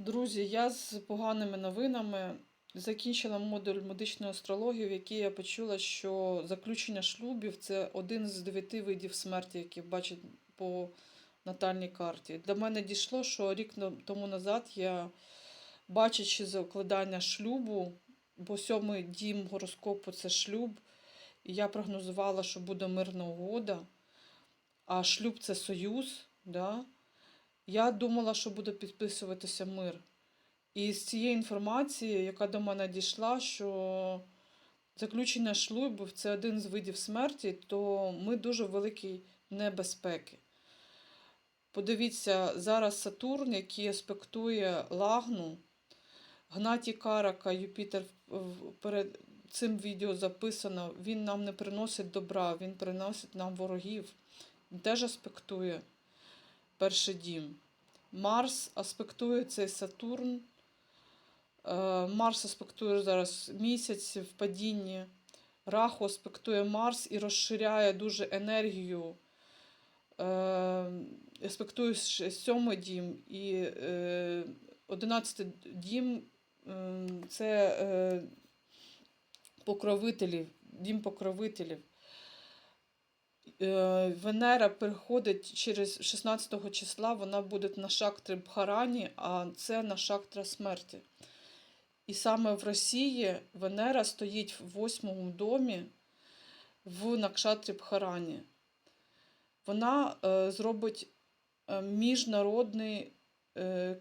Друзі, я з поганими новинами закінчила модуль медичної астрології, в якій я почула, що заключення шлюбів це один з дев'яти видів смерті, які бачать по натальній карті. До мене дійшло, що рік тому назад я, бачачи закладання шлюбу, бо сьомий дім гороскопу це шлюб, і я прогнозувала, що буде мирна угода, а шлюб це союз. Да? Я думала, що буде підписуватися мир. І з цієї інформації, яка до мене дійшла, що заключення шлюбів це один з видів смерті, то ми дуже в великій небезпеки. Подивіться, зараз Сатурн, який аспектує лагну, Гнаті Карака, Юпітер перед цим відео записано, він нам не приносить добра, він приносить нам ворогів. Він теж аспектує перший дім. Марс аспектує цей Сатурн. Е, Марс аспектує зараз місяць в падінні. Раху аспектує Марс і розширяє дуже енергію. Е, Аспектує сьомий дім і е, одинадцятий дім це покровителів, дім покровителів. Е, Венера переходить через 16 числа, вона буде на шактрі Бхарані, а це на шактра смерті. І саме в Росії Венера стоїть в восьмому домі в Накшатрі Бхарані. Вона е, зробить е, міжнародний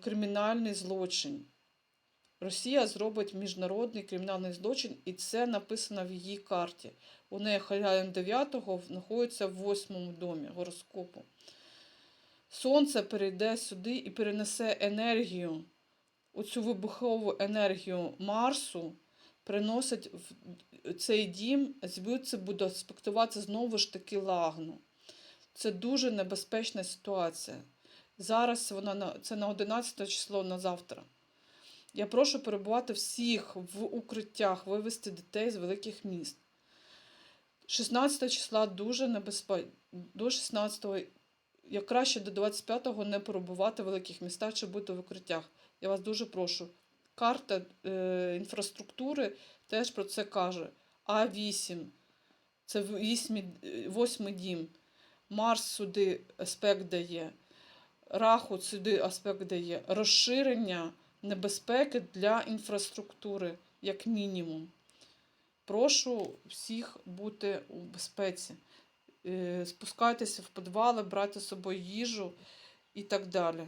кримінальний злочин. Росія зробить міжнародний кримінальний злочин, і це написано в її карті. У неї хазяїн 9-го знаходиться в 8-му домі гороскопу. Сонце перейде сюди і перенесе енергію, оцю вибухову енергію Марсу, приносить в цей дім, звідси буде аспектуватися знову ж таки лагну. Це дуже небезпечна ситуація. Зараз вона на це на 11 число на завтра. Я прошу перебувати всіх в укриттях, вивести дітей з великих міст. 16 числа дуже небезпечно. До 16-го, як краще до 25-го не перебувати в великих містах чи бути в укриттях. Я вас дуже прошу. Карта е, інфраструктури теж про це каже. А8 це восьмий, восьмий дім. Марс сюди аспект дає, Раху сюди аспект дає. Розширення небезпеки для інфраструктури, як мінімум. Прошу всіх бути у безпеці. Е, Спускайтеся в підвали, брати з собою їжу і так далі.